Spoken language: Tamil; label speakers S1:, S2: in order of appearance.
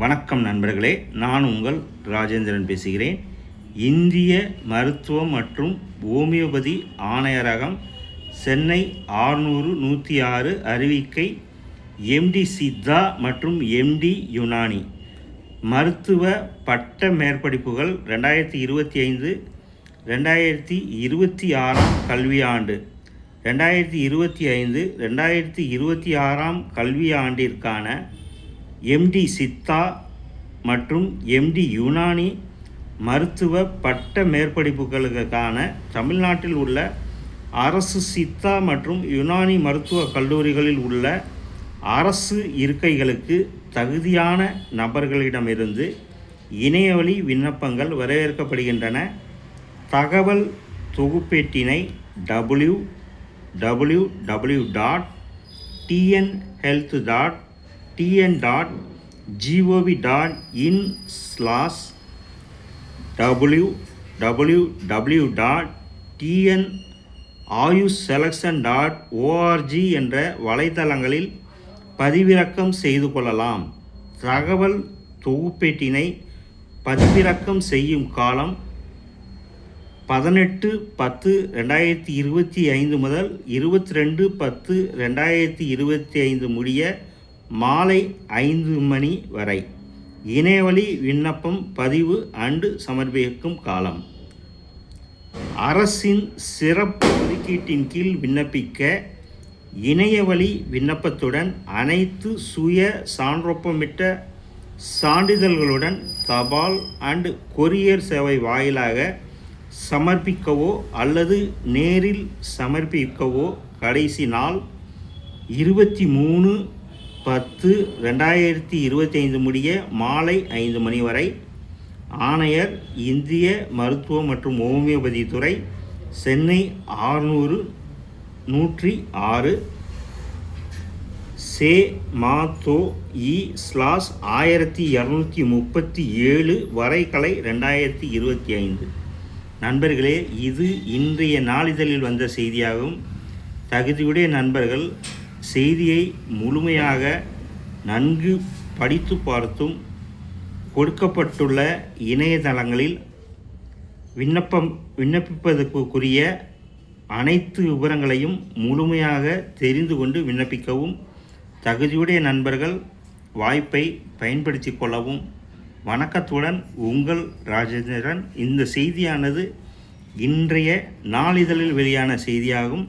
S1: வணக்கம் நண்பர்களே நான் உங்கள் ராஜேந்திரன் பேசுகிறேன். இந்திய மருத்துவம் மற்றும் ஹோமியோபதி ஆணையரகம் சென்னை ஆறுநூறு நூற்றி ஆறு அறிவிக்கை எம்டி சித்தா மற்றும் எம்டி யுனானி. மருத்துவ பட்ட மேற்படிப்புகள் ரெண்டாயிரத்தி இருபத்தி ஐந்து ரெண்டாயிரத்தி இருபத்தி ஆறாம் கல்வியாண்டு ரெண்டாயிரத்தி இருபத்தி ஐந்து ரெண்டாயிரத்தி இருபத்தி ஆறாம் கல்வியாண்டிற்கான எம்டி சித்தா மற்றும் எம்டி யுனானி மருத்துவ பட்ட மேற்படிப்புகளுக்கான தமிழ்நாட்டில் உள்ள அரசு சித்தா மற்றும் யுனானி மருத்துவக் கல்லூரிகளில் உள்ள அரசு இருக்கைகளுக்கு தகுதியான நபர்களிடமிருந்து இணையவழி விண்ணப்பங்கள் வரவேற்கப்படுகின்றன. தகவல் தொகுப்பேட்டினை W W W dot TN health dot TN dot gov dot in slash W W W dot TN Ayush selection dot org என்ற வலைத்தளங்களில் பதிவிறக்கம் செய்து கொள்ளலாம். தகவல் தொகுப்பேட்டினை பதிவிறக்கம் செய்யும் காலம் பதினெட்டு பத்து ரெண்டாயிரத்தி இருபத்தி ஐந்து முதல் இருபத்தி ரெண்டு பத்து ரெண்டாயிரத்தி இருபத்தி ஐந்து முடிய மாலை ஐந்து மணி வரை. இணையவழி விண்ணப்பம் பதிவு அண்டு சமர்ப்பிக்கும் காலம். அரசின் சிறப்பு ஒதுக்கீட்டின் கீழ் விண்ணப்பிக்க இணையவழி விண்ணப்பத்துடன் அனைத்து சுய சான்றொப்பமிட்ட சான்றிதழ்களுடன் தபால் அண்டு கொரியர் சேவை வாயிலாக சமர்ப்பிக்கவோ அல்லது நேரில் சமர்ப்பிக்கவோ கடைசி நாள் இருபத்தி மூணு பத்து ரெண்டாயிரத்தி இருபத்தி ஐந்து முடிய மாலை ஐந்து மணி வரை ஆணையர் இந்திய மருத்துவ மற்றும் ஹோமியோபதி துறை சென்னை ஆறுநூறு நூற்றி ஆறு சே மாத்தோ இ ஸ்லாஸ் ஆயிரத்தி இரநூத்தி முப்பத்தி ஏழு வரைகலை ரெண்டாயிரத்தி இருபத்தி ஐந்து. நண்பர்களே இது இன்றைய நாளிதழில் வந்த செய்தியாகும். தகுதியுடைய நண்பர்கள் செய்தியை முழுமையாக நன்கு படித்து பார்த்தும் கொடுக்கப்பட்டுள்ள இணையதளங்களில் விண்ணப்பம் விண்ணப்பிப்பதற்குரிய அனைத்து விவரங்களையும் முழுமையாக தெரிந்து கொண்டு விண்ணப்பிக்கவும் தகுதியுடைய நண்பர்கள் வாய்ப்பை பயன்படுத்தி கொள்ளவும் வணக்கத்துடன் உங்கள் ராஜேந்திரன். இந்த செய்தியானது இன்றைய நாளிதழில் வெளியான செய்தியாகும்.